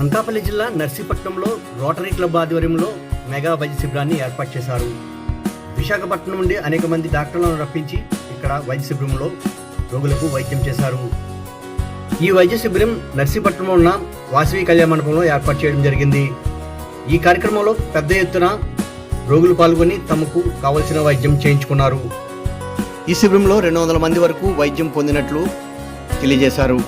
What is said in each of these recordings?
అనకాపల్లి జిల్లా నర్సీపట్నంలో rotary club ఆధ్వర్యంలో మెగా వైద్య శిబిరాన్ని ఏర్పాటు చేశారు. విశాఖపట్నం నుండి అనేక మంది డాక్టర్లను రప్పించి ఇక్కడ వైద్య శిబిరంలో రోగులకు వైద్యం చేశారు. ఈ వైద్య శిబిరం నర్సీపట్నంలో ఉన్న వాసవి కళ్యాణ మండపంలో ఏర్పాటు చేయడం జరిగింది. ఈ కార్యక్రమంలో పెద్ద ఎత్తున రోగులు పాల్గొని తమకు కావలసిన వైద్యం చేయించుకున్నారు. ఈ శిబిరంలో రెండు వందల మంది వరకు వైద్యం పొందినట్లు తెలియజేశారు.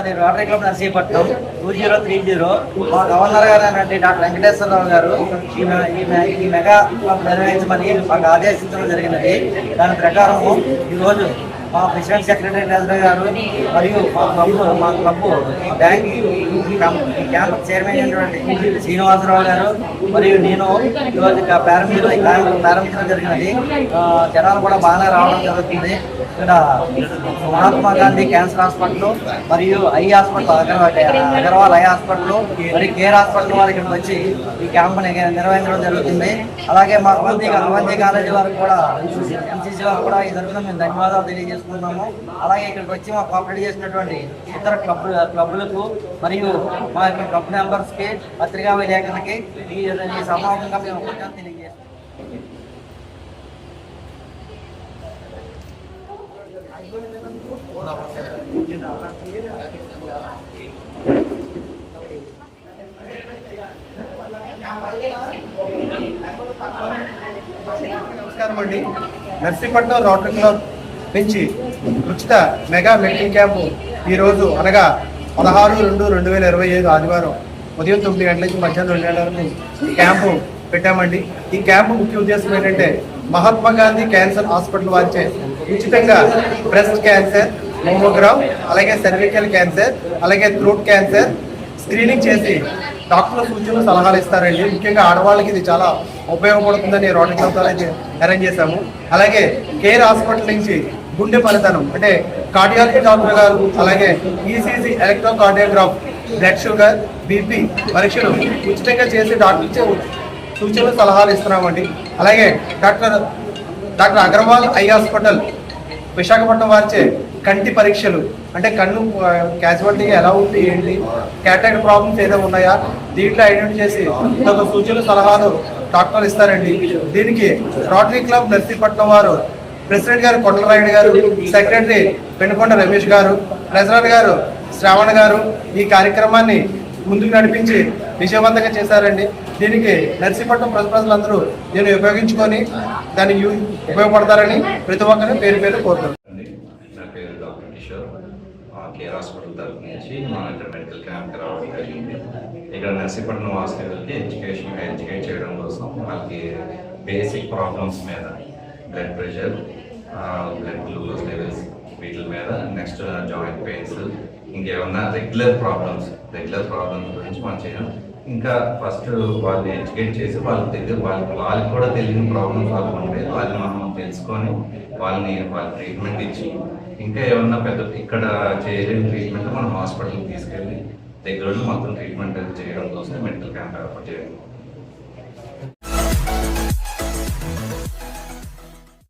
మాది rotary club Narsipatnam two zero three zero. మా గవర్నర్ గారు అయినటువంటి డాక్టర్ వెంకటేశ్వరరావు గారు ఈ ఈ మెగా క్లబ్ నిర్వహించమని మాకు ఆదేశించడం జరిగినది. దాని ప్రకారం ఈరోజు మా ప్రెసిడెంట్ సెక్రటరీ నరేంద్ర గారు మరియు మా క్లబ్ మా క్లబ్ బ్యాంక్ క్యాంప్ చైర్మన్ అయినటువంటి శ్రీనివాసరావు గారు మరియు నేను ఈరోజు ఇక ప్రారంభించడం ఈ ప్రారంభించడం జరిగినది. ఆ, జనాలు కూడా బాగానే రావడం జరుగుతుంది. ఇక్కడ మహాత్మా గాంధీ క్యాన్సర్ హాస్పిటల్ మరియు eye hospital Agarwal Agarwal eye hospital మరియు కేర్ హాస్పిటల్ వారు ఇక్కడ వచ్చి ఈ క్యాంప్ నిర్వహించడం జరుగుతుంది. అలాగే మా అవంతి అవంతి కాలేజీ వారికి కూడా ఎన్సీసీ వారు కూడా ఈ తరఫున మేము ధన్యవాదాలు తెలియజేసుకుంటున్నాము అలాగే ఇక్కడికి వచ్చి మా కోఆపరేట్ చేసినటువంటి ఇతర క్లబ్ క్లబ్లకు మరియు మా యొక్క క్లబ్ మెంబర్స్కి పత్రికా విలేకరులకి ఈ ఈ సమావేశంగా మేము తెలియజేస్తున్నాం నమస్కారం అండి. నర్సీపట్నం రోటరీ క్లబ్ నుంచి ఉచిత మెగా మెడికల్ క్యాంపు ఈరోజు అనగా పదహారు రెండు రెండు వేల ఇరవై ఐదు ఆదివారం ఉదయం తొమ్మిది గంటల నుంచి మధ్యాహ్నం రెండు గంటల వరకు క్యాంపు పెట్టామండి. ఈ క్యాంపు ముఖ్య ఉద్దేశం ఏంటంటే మహాత్మా గాంధీ క్యాన్సర్ హాస్పిటల్ వారిచే ఉచితంగా బ్రెస్ట్ క్యాన్సర్ మోమోగ్రామ్ అలాగే సర్వికల్ క్యాన్సర్ అలాగే థ్రోట్ క్యాన్సర్ స్క్రీనింగ్ చేసి డాక్టర్ల సూచనలు సలహాలు ఇస్తారండి. ముఖ్యంగా ఆడవాళ్ళకి ఇది చాలా ఉపయోగపడుతుందని రోటరీ క్లబ్ అరేంజ్ చేశాము. అలాగే కేర్ హాస్పిటల్ నుంచి గుండె ఫలితనం అంటే కార్డియాలజీ డాక్టర్ గారు అలాగే ECG electrocardiograph blood sugar BP పరీక్షలు ఉచితంగా చేసి డాక్టర్ ఇచ్చే సూచనలు సలహాలు ఇస్తున్నామండి. అలాగే doctor doctor Agarwal eye hospital Visakhapatnam వారిచే కంటి పరీక్షలు అంటే కన్ను క్యాజువాలిటీగా ఎలా ఉంది ఏంటి క్యాటరాక్ట్ ప్రాబ్లమ్స్ ఏదో ఉన్నాయా దీంట్లో ఐడెంటిఫై చేసి ఒక సూచనలు సలహాలు డాక్టర్లు ఇస్తారండి. దీనికి రోటరీ క్లబ్ నర్సీపట్నం వారు ప్రెసిడెంట్ గారు కొండలరాయుడు గారు సెక్రటరీ పెనుకొండ రమేష్ గారు ట్రెజరర్ గారు శ్రావణ్ గారు ఈ కార్యక్రమాన్ని ముందుకు నడిపించి విజయవంతంగా చేశారండి. దీనికి నర్సీపట్నం ప్రజ ప్రజలందరూ దీన్ని ఉపయోగించుకొని దాన్ని యూ- ఉపయోగపడతారని ప్రతి ఒక్కరిని పేరు పేరు కోరుతున్నాను కేర్ హాస్పిటల్ తరఫు నుంచి ఇక్కడ మెడికల్ క్యాంప్కి రావడం జరిగింది. ఇక్కడ నర్సీపట్నం హాస్పిటల్కి ఎడ్యుకేషన్ ఎడ్యుకేట్ చేయడం కోసం వాళ్ళకి బేసిక్ ప్రాబ్లమ్స్ మీద blood pressure blood glucose levels వీటి మీద నెక్స్ట్ జాయింట్ పెయిన్స్ ఇంకేమన్నా రెగ్యులర్ ప్రాబ్లమ్స్ రెగ్యులర్ ప్రాబ్లమ్స్ గురించి మనం చేయడం ఇంకా ఫస్ట్ వాళ్ళని ఎడ్యుకేట్ చేసి వాళ్ళకి దగ్గర వాళ్ళకి వాళ్ళకి కూడా తెలియని ప్రాబ్లమ్స్ వాళ్ళకి ఉంటే వాళ్ళని మనం తెలుసుకొని వాళ్ళని వాళ్ళ ట్రీట్మెంట్ ఇచ్చి ఇంకా ఏమన్నా పెద్ద ఇక్కడ చేయలేని ట్రీట్మెంట్ మనం హాస్పిటల్కి తీసుకెళ్ళి దగ్గర మొత్తం ట్రీట్మెంట్ చేయడం కోసం మెడికల్ క్యాంప్ ఏర్పాటు చేయడం